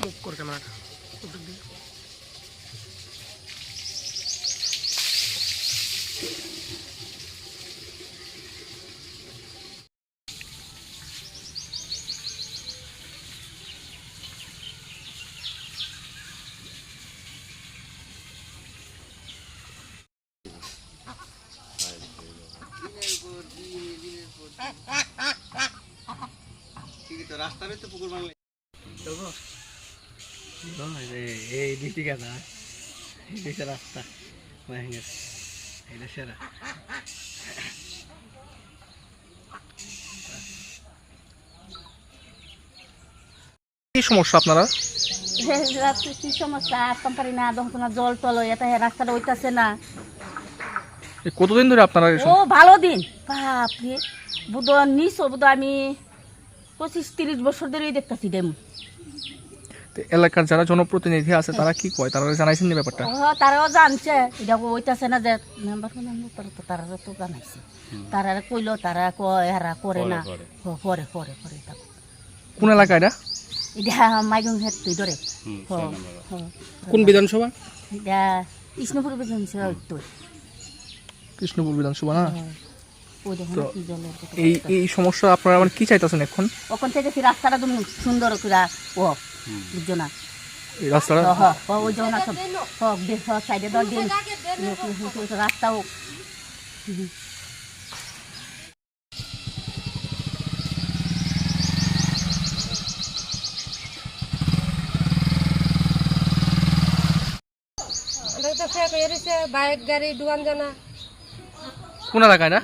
মুখ করে ক্যামেরাটা। ঠিকই তো রাস্তার তো পুকুর বানলে এই দিকে গাদা এই দিকে রাস্তা ভেঙে এটা সেরা। কি সমস্যা আপনারা? কি সমস্যা? আসতাম পারি না যখন জল টল এটা রাস্তাটা ওইতাছে না। কতদিন ধরে আপনারা ও ভালো দিন। বাপরে বুধ নিস বুধ আমি পঁচিশ তিরিশ বছর ধরেই দেখতেছি তো এলাকার যারা জনপ্রতিনিধি আছে তারা কি কয়? তারা জানাইছেন না ব্যাপারটা? তারাও জানছে। এটা ওইতাছে না যে মেম্বার তো তারা তো জানাইছে। তারা কইলো তারা কয় এরা করে না। পরে পরে পরে কোন এলাকা এটা? এটা মাইগুং হেড তুই ধরে। কোন বিধানসভা? এটা কৃষ্ণপুর বিধানসভা তুই কৃষ্ণপুর বিধানসভা না? তো। এই এই সমস্যা আপনারা মানে কি চাইতেছেন এখন? ওখান থেকে কি রাস্তাটা তুমি সুন্দর করে ও বুঝছ না? রাস্তাটা? ওই সব বেশ সাইডে দর দিন রাস্তাও বাইক গাড়ি ডুয়ান জানা। কোন এলাকা এটা?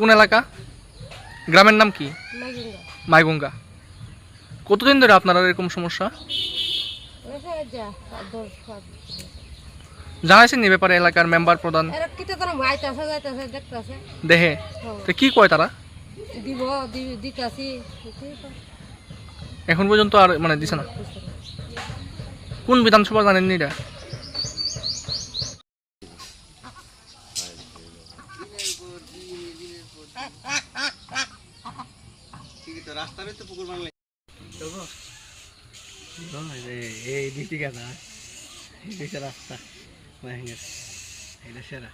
কোন এলাকা? গ্রামের নাম কি? মাইগুঙ্গা। কতদিন ধরে আপনারা এরকম সমস্যা? জানাইছেন নি ব্যাপারে এলাকার মেম্বার প্রধান? দেহে? তো কি কয় তারা? দিব এখন পর্যন্ত আর মানে দিছে না? কোন বিধানসভা জানেননি এটা ঠিকই তো রাস্তার তো পুকুর বানলে। এই দিকে গাদা এই রাস্তা ভেঙে এটা সেরা।